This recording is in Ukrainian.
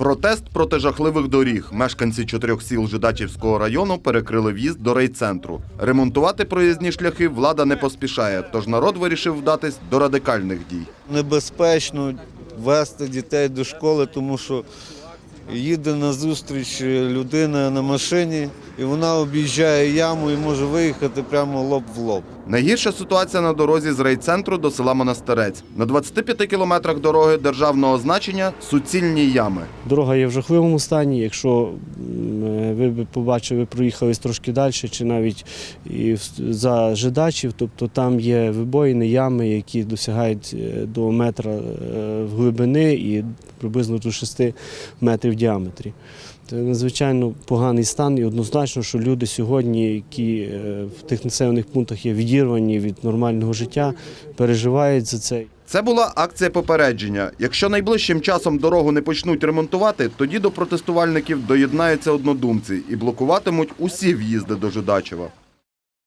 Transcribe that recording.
Протест проти жахливих доріг. Мешканці чотирьох сіл Жидачівського району перекрили в'їзд до райцентру. Ремонтувати проїзні шляхи влада не поспішає, тож народ вирішив вдатись до радикальних дій. небезпечно вести дітей до школи, тому що їде на зустріч людина на машині, і вона об'їжджає яму і може виїхати прямо лоб в лоб. Найгірша ситуація на дорозі з райцентру до села Монастирець. На 25 кілометрах дороги державного значення суцільні ями. Дорога є в жахливому стані. Якщо е, ви б побачили, ви проїхались трошки далі, чи навіть і за жидачів, тобто там є вибоїни, ями, які досягають е, до метра е, в глибини і приблизно до 6 метрів в діаметрі. Це надзвичайно поганий стан, і однозначно, що люди сьогодні, які е, в тих населених пунктах є відірвані від нормального життя, переживають за це. Це була акція попередження. Якщо найближчим часом дорогу не почнуть ремонтувати, тоді до протестувальників доєднаються однодумці і блокуватимуть усі в'їзди до Жидачева.